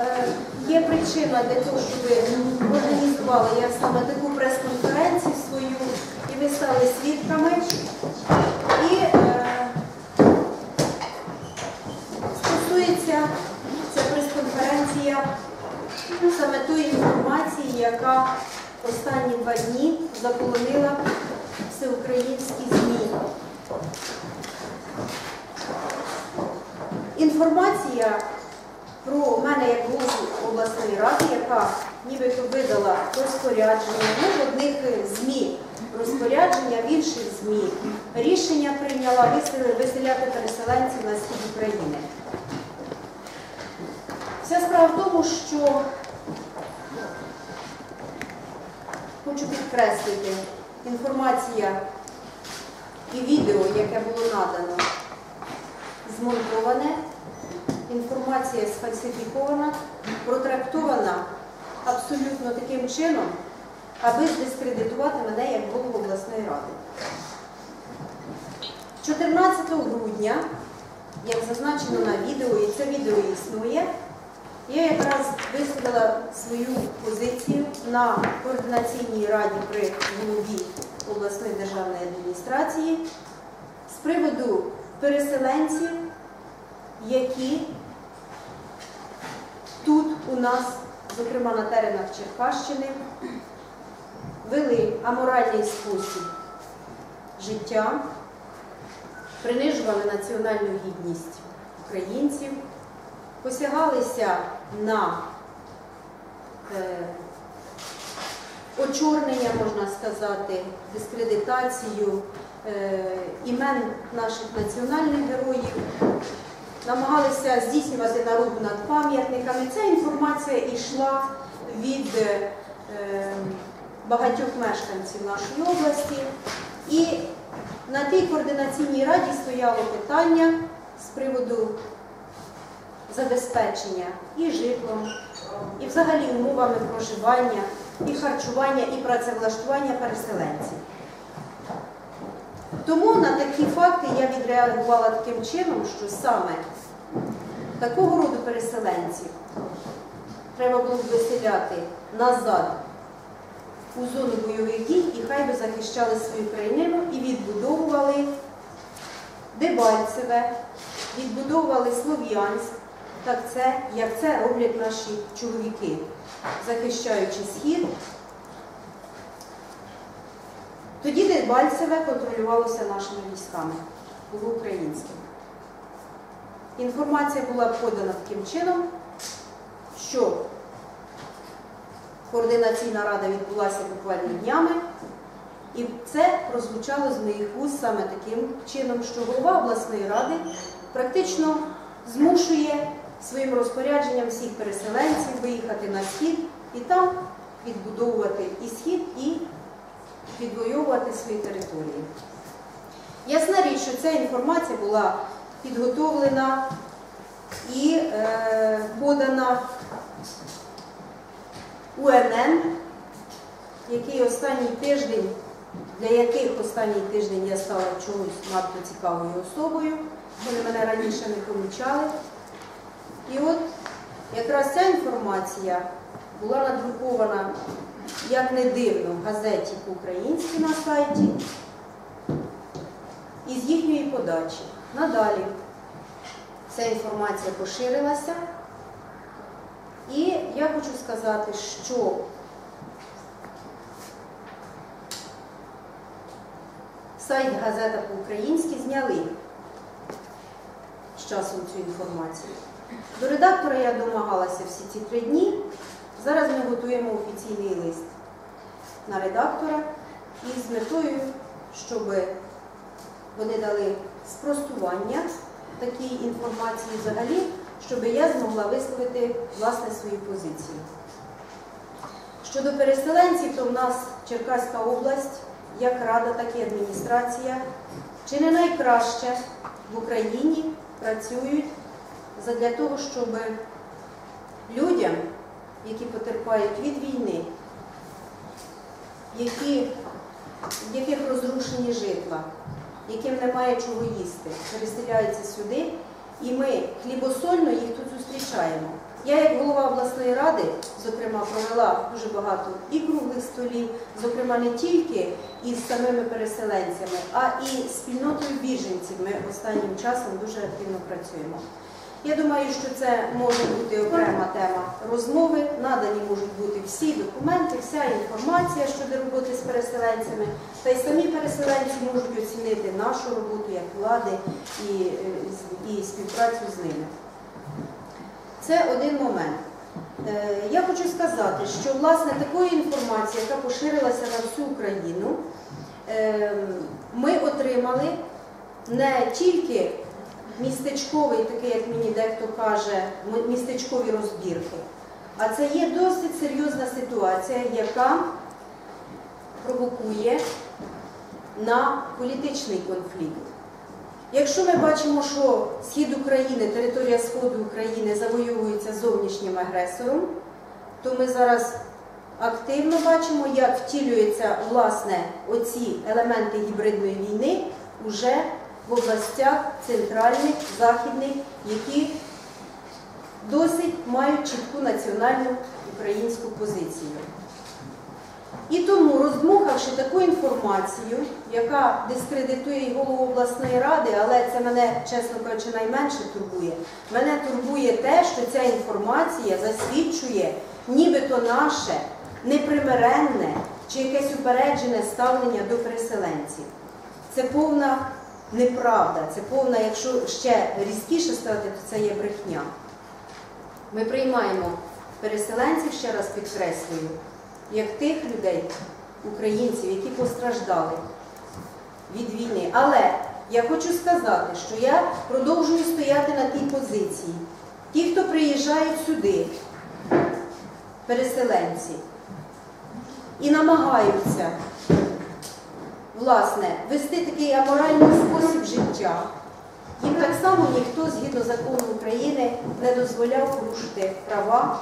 е, є причина для того, щоб ви організували я саме таку прес-конференцію свою, і ви стали свідками. І е, стосується ця прес-конференція саме тої інформації, яка останні два дні заполонила всеукраїнські ЗМІ. Інформація про мене як голову обласної ради, яка нібито видала розпорядження, ну, в одних ЗМІ. Розпорядження, в інших ЗМІ. Рішення прийняла виселяти переселенців на схід України. Вся справа в тому, що хочу підкреслити, інформація і відео, яке було надано, змонтоване, інформація сфальсифікована, протрактована абсолютно таким чином, аби здискредитувати мене як голову обласної ради. 14 грудня, як зазначено на відео, і це відео існує, я якраз висловила свою позицію на координаційній раді при голові обласної державної адміністрації з приводу переселенців, які тут у нас, зокрема на теренах Черкащини, вели аморальний спосіб життя, принижували національну гідність українців, посягалися на е, очорнення, можна сказати, дискредитацію е, імен наших національних героїв, намагалися здійснювати народу над пам'ятниками. Ця інформація йшла від е, багатьох мешканців нашої області. І на тій координаційній раді стояло питання з приводу забезпечення і житлом, і взагалі умовами проживання, і харчування, і працевлаштування переселенців. Тому на такі факти я відреагувала таким чином, що саме такого роду переселенців треба було б виселяти назад у зону бойових дій, і хай би захищали свою країну і відбудовували Дебальцеве, відбудовували Слов'янськ, так це, як це роблять наші чоловіки, захищаючи схід. Тоді Дебальцеве контролювалося нашими військами, було українським. Інформація була подана таким чином, що координаційна рада відбулася буквально днями, і це прозвучало з моїх вуст саме таким чином, що голова обласної ради практично змушує своїм розпорядженням всіх переселенців виїхати на схід і там відбудовувати і схід, і відвоювати свої території. Ясна річ, що ця інформація була підготовлена і е, подана УНН, який останній тиждень, для яких останній тиждень я стала чомусь надто цікавою особою, вони мене раніше не помічали. І от якраз ця інформація була надрукована, як не дивно, в газеті по-українськи на сайті і з їхньої подачі. Надалі ця інформація поширилася. І я хочу сказати, що сайт газета по-українськи зняли з часом цю інформацію. До редактора я домагалася всі ці три дні. Зараз ми готуємо офіційний лист на редактора із метою, щоб вони дали спростування такій інформації взагалі, щоб я змогла висловити власне свою позицію. Щодо переселенців, то в нас Черкаська область, як рада, так і адміністрація, чи не найкраще в Україні працюють задля того, щоб людям, які потерпають від війни, які, в яких розрушені житла, яким немає чого їсти, переселяються сюди, і ми хлібосольно їх тут зустрічаємо. Я, як голова обласної ради, зокрема, провела дуже багато і круглих столів, зокрема не тільки із самими переселенцями, а і спільнотою біженців. Ми останнім часом дуже активно працюємо. Я думаю, що це може бути окрема тема розмови. Надані можуть бути всі документи, вся інформація щодо роботи з переселенцями. Та й самі переселенці можуть оцінити нашу роботу як влади і, і співпрацю з ними. Це один момент. Е, Я хочу сказати, що власне такої інформації, яка поширилася на всю Україну, е, ми отримали не тільки містечковий, такий, як мені дехто каже, містечкові розбірки, а це є досить серйозна ситуація, яка провокує на політичний конфлікт. Якщо ми бачимо, що схід України, територія Сходу України завоюється зовнішнім агресором, то ми зараз активно бачимо, як втілюються власне оці елементи гібридної війни уже в областях центральних, західних, які досить мають чітку національну українську позицію. І тому, роздмухавши таку інформацію, яка дискредитує і голову обласної ради, але це мене, чесно кажучи, найменше турбує. Мене турбує те, що ця інформація засвідчує нібито наше непримиренне чи якесь упереджене ставлення до переселенців. Це повна неправда, це повна, якщо ще різкіше сказати, то це є брехня. Ми приймаємо переселенців, ще раз підкреслюю, як тих людей, українців, які постраждали від війни. Але я хочу сказати, що я продовжую стояти на тій позиції. Ті, хто приїжджають сюди, переселенці, і намагаються власне вести такий аморальний спосіб життя. Їм так само ніхто згідно закону України не дозволяв порушити права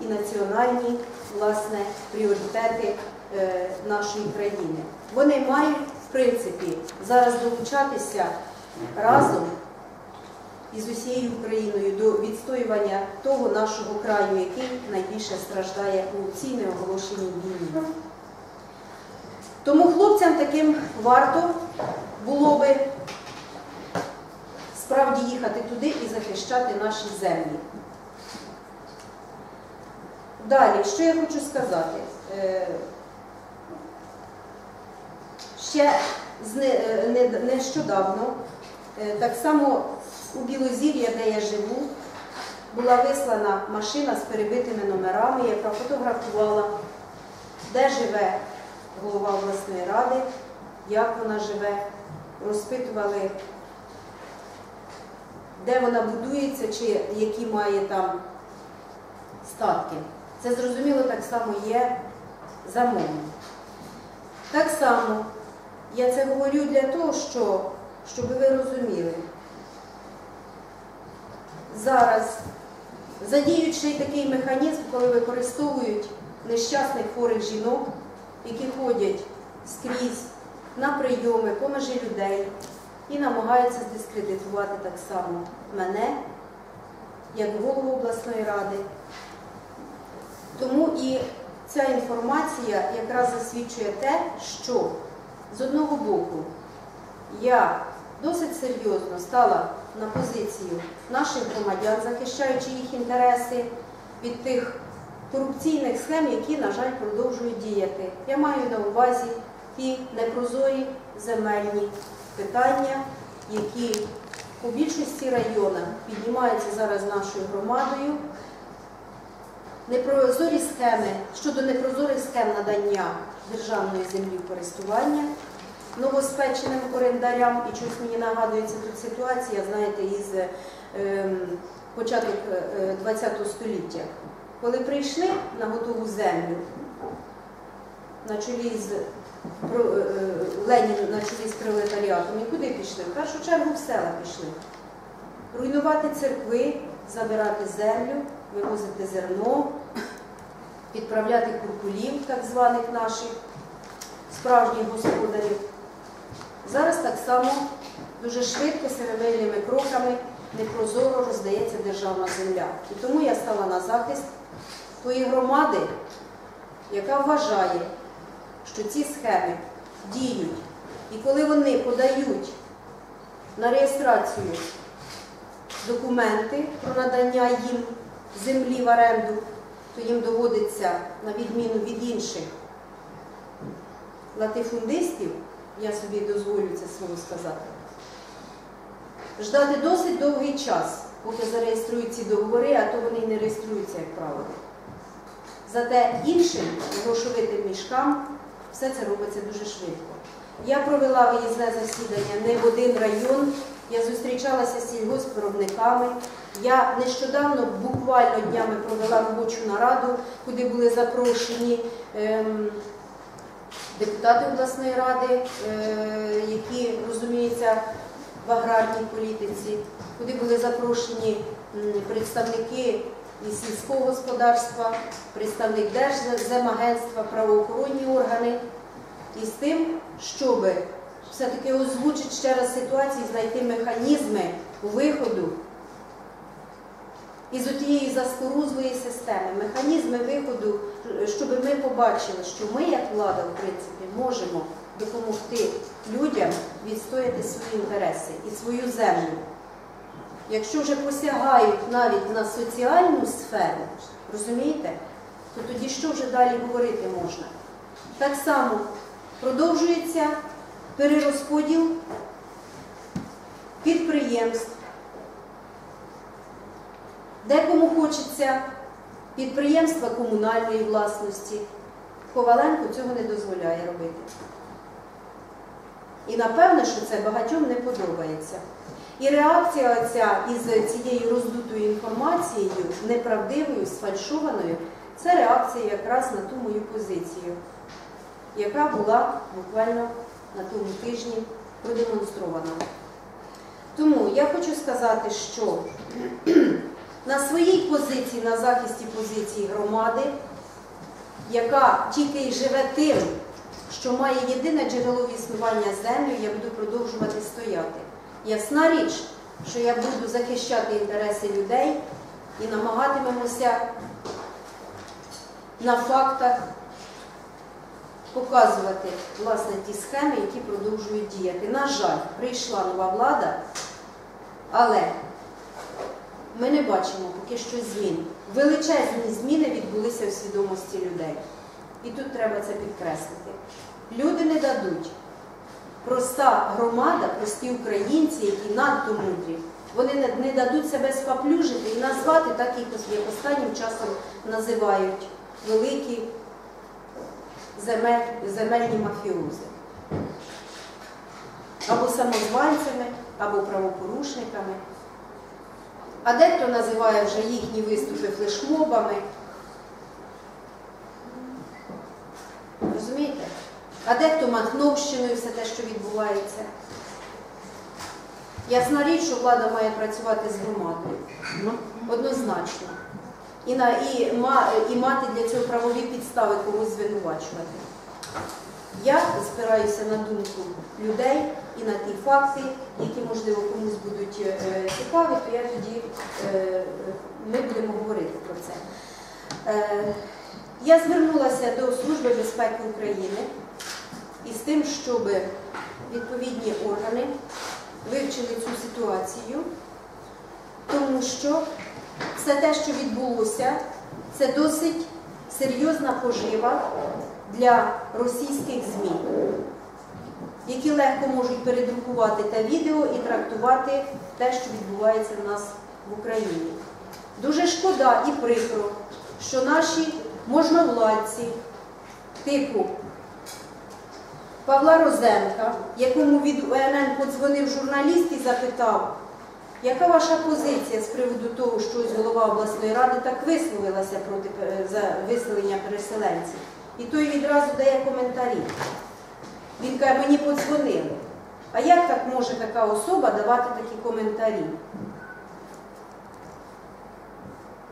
і національні власне пріоритети е, нашої країни. Вони мають в принципі зараз долучатися разом із усією Україною до відстоювання того нашого краю, який найбільше страждає у цій неоголошеній війні. Тому хлопцям таким варто було би справді їхати туди і захищати наші землі. Далі, що я хочу сказати? Е, Ще е, не- нещодавно, е, так само у Білозір'я, де я живу, була вислана машина з перебитими номерами, яка фотографувала, де живе голова обласної ради, як вона живе, розпитували, де вона будується, чи які має там статки. Це зрозуміло так само є замовно. Так само я це говорю для того, що, щоб ви розуміли. Зараз й такий механізм, коли використовують нещасних хворих жінок, які ходять скрізь на прийоми помежі людей і намагаються здискредитувати так само мене, як голову обласної ради. Тому і ця інформація якраз засвідчує те, що з одного боку я досить серйозно стала на позицію наших громадян, захищаючи їх інтереси від тих корупційних схем, які, на жаль, продовжують діяти. Я маю на увазі ті непрозорі земельні питання, які у більшості районах піднімаються зараз нашою громадою. Непрозорі схеми щодо непрозорих схем надання державної землі в користування новоспеченим орендарям, і чогось мені нагадується тут ситуація, знаєте, із ем, початок ХХ століття, коли прийшли на готову землю на чолі з про- е, на чолі з пролетаріатом, і куди пішли? В першу чергу в села пішли. Руйнувати церкви, забирати землю, вивозити зерно, відправляти куркулів, так званих наших справжніх господарів. Зараз так само дуже швидко, серемильними кроками непрозоро роздається державна земля. І тому я стала на захист тої громади, яка вважає, що ці схеми діють. І коли вони подають на реєстрацію документи про надання їм землі в оренду, то їм доводиться, на відміну від інших латифундистів, я собі дозволю це слово сказати, ждати досить довгий час, поки зареєструють ці договори, а то вони й не реєструються, як правило. Зате іншим грошовитим мішкам все це робиться дуже швидко. Я провела виїзне засідання не в один район, я зустрічалася з сільгоспвиробниками. Я нещодавно, буквально днями, провела робочу нараду, куди були запрошені ем, депутати обласної ради, е, які розуміються в аграрній політиці, куди були запрошені представники із сільського господарства, представник Держземагентства, правоохоронні органи, і з тим, щоб все-таки озвучити ще раз ситуацію, знайти механізми виходу із отієї заскорузлої системи, механізми виходу, щоб ми побачили, що ми, як влада, в принципі, можемо допомогти людям відстояти свої інтереси і свою землю. Якщо вже посягають навіть на соціальну сферу, розумієте, то тоді що вже далі говорити можна? Так само продовжується перерозподіл підприємств. Декому хочеться підприємства комунальної власності. Коваленко цього не дозволяє робити. І напевне, що це багатьом не подобається. І реакція ця із цією роздутою інформацією, неправдивою, сфальшованою, це реакція якраз на ту мою позицію, яка була буквально на тому тижні продемонстрована. Тому я хочу сказати, що на своїй позиції, на захисті позиції громади, яка тільки й живе тим, що має єдине джерело існування землю, я буду продовжувати стояти. Ясна річ, що я буду захищати інтереси людей і намагатимемося на фактах показувати власне ті схеми, які продовжують діяти. На жаль, прийшла нова влада, але ми не бачимо поки що змін. Величезні зміни відбулися в свідомості людей. І тут треба це підкреслити. Люди не дадуть. Проста громада, прості українці, які надто мудрі, вони не, дадуть себе спаплюжити і назвати так, як останнім часом називають великі земель, земельні мафіози. Або самозванцями, або правопорушниками. А дехто називає вже їхні виступи флешмобами. Розумієте? А дехто махновщиною все те, що відбувається. Ясна річ, що влада має працювати з громадою. Однозначно. І, на, і, ма, і мати для цього правові підстави когось звинувачувати. Я спираюся на думку людей і на ті факти, які, можливо, комусь будуть е, цікаві, то я тоді е, ми будемо говорити про це. Е, я звернулася до Служби безпеки України із тим, щоб відповідні органи вивчили цю ситуацію, тому що все те, що відбулося, це досить серйозна пожива для російських ЗМІ, які легко можуть передрукувати те відео і трактувати те, що відбувається в нас в Україні. Дуже шкода і прикро, що наші можновладці типу Павла Розенка, якому від УНН подзвонив журналіст і запитав, яка ваша позиція з приводу того, що ось голова обласної ради так висловилася проти за виселення переселенців? І той відразу дає коментарі. Він каже, мені подзвонили. А як так може така особа давати такі коментарі?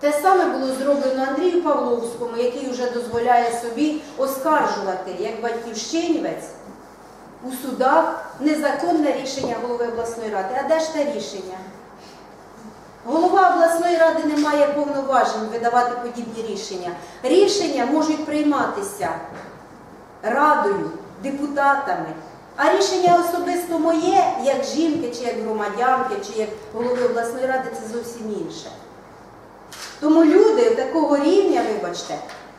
Те саме було зроблено Андрію Павловському, який вже дозволяє собі оскаржувати як батьківщинівець у судах незаконне рішення голови обласної ради. А де ж те рішення? Голова обласної ради не має повноважень видавати подібні рішення. Рішення можуть прийматися радою, депутатами. А рішення особисто моє, як жінки, чи як громадянки, чи як голови обласної ради, це зовсім інше. Тому люди такого рівня, вибачте,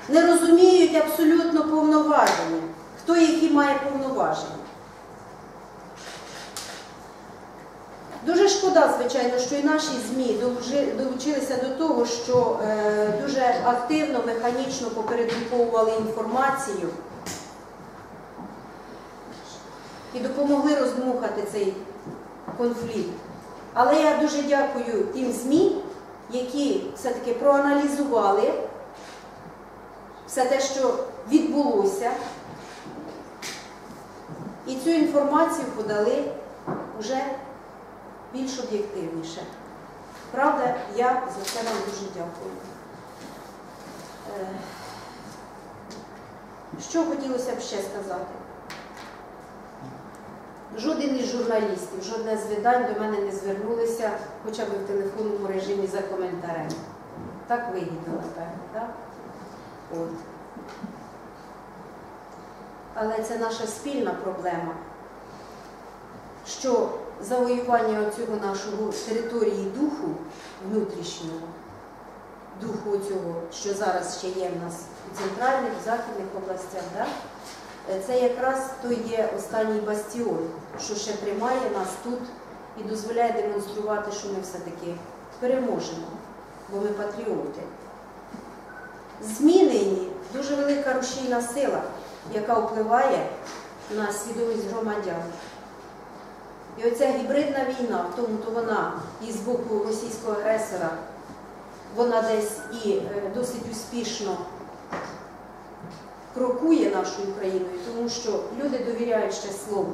не розуміють абсолютно повноваження, хто які має повноваження. Дуже шкода, звичайно, що і наші ЗМІ долучилися до того, що е, дуже активно, механічно попередруковували інформацію і допомогли роздмухати цей конфлікт. Але я дуже дякую тим ЗМІ, які все-таки проаналізували все те, що відбулося, і цю інформацію подали вже більш об'єктивніше. Правда, я за це вам дуже дякую. Е, Що хотілося б ще сказати? Жоден із журналістів, жодне з видань до мене не звернулися хоча б в телефонному режимі за коментарем. Так вигідно, напевно, так? От. Але це наша спільна проблема, що завоювання цього нашого території духу внутрішнього, духу цього, що зараз ще є в нас у центральних, в західних областях, да? Е, це якраз той є останній бастіон, що ще тримає нас тут і дозволяє демонструвати, що ми все-таки переможемо, бо ми патріоти. Змінені дуже велика рушійна сила, яка впливає на свідомість громадян. І оця гібридна війна, в тому то вона і з боку російського агресора, вона десь і е, досить успішно крокує нашою Україною, тому що люди довіряють ще слову.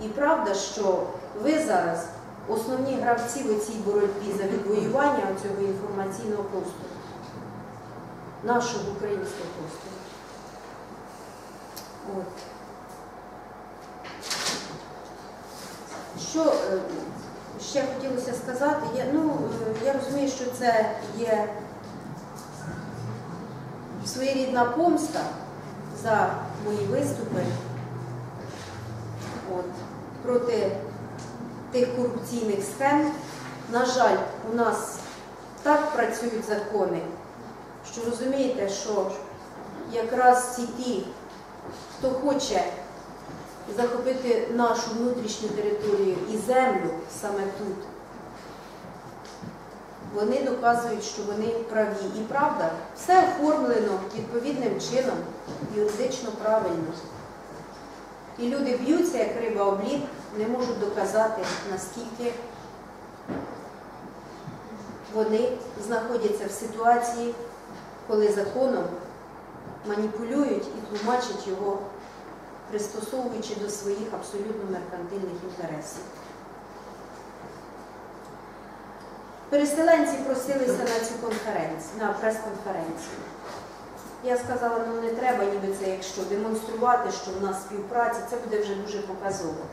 І правда, що ви зараз основні гравці в цій боротьбі за відвоювання цього інформаційного простору, нашого українського простору. От. Що е, ще хотілося сказати? Я, ну, е, я розумію, що це є своєрідна помста за мої виступи от, проти тих корупційних схем. На жаль, у нас так працюють закони, що розумієте, що якраз всі ті, хто хоче захопити нашу внутрішню територію і землю саме тут, вони доказують, що вони праві. І правда, все оформлено відповідним чином, юридично правильно. І люди б'ються, як риба об лід, не можуть доказати, наскільки вони знаходяться в ситуації, коли законом маніпулюють і тлумачать його, пристосовуючи до своїх абсолютно меркантильних інтересів. Переселенці просилися на цю конференцію, на прес-конференцію. Я сказала, ну не треба ніби це, якщо демонструвати, що в нас співпраця, це буде вже дуже показово.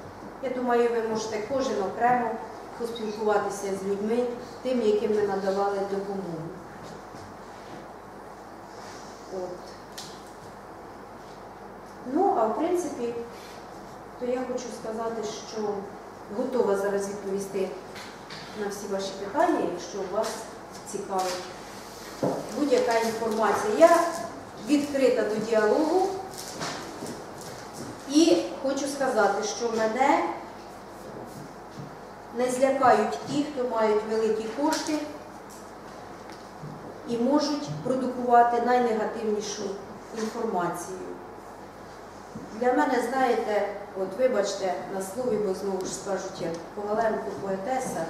Я думаю, ви можете кожен окремо поспілкуватися з людьми, тим, яким ми надавали допомогу. От. Ну, а в принципі, то я хочу сказати, що готова зараз відповісти на всі ваші питання, якщо вас цікавить будь-яка інформація. Я відкрита до діалогу і хочу сказати, що мене не злякають ті, хто мають великі кошти і можуть продукувати найнегативнішу інформацію. Для мене, знаєте, от вибачте на слові, бо знову ж скажуть, як Коваленко поетеса,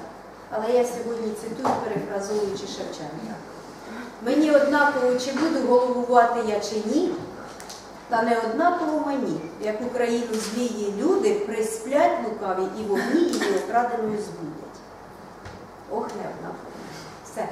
але я сьогодні цитую, перефразуючи Шевченка. Мені однаково, чи буду головувати я чи ні, та не однаково мені, як Україну злії люди присплять лукаві і вогні її окраденою збудять. Ох, не однаково. Все.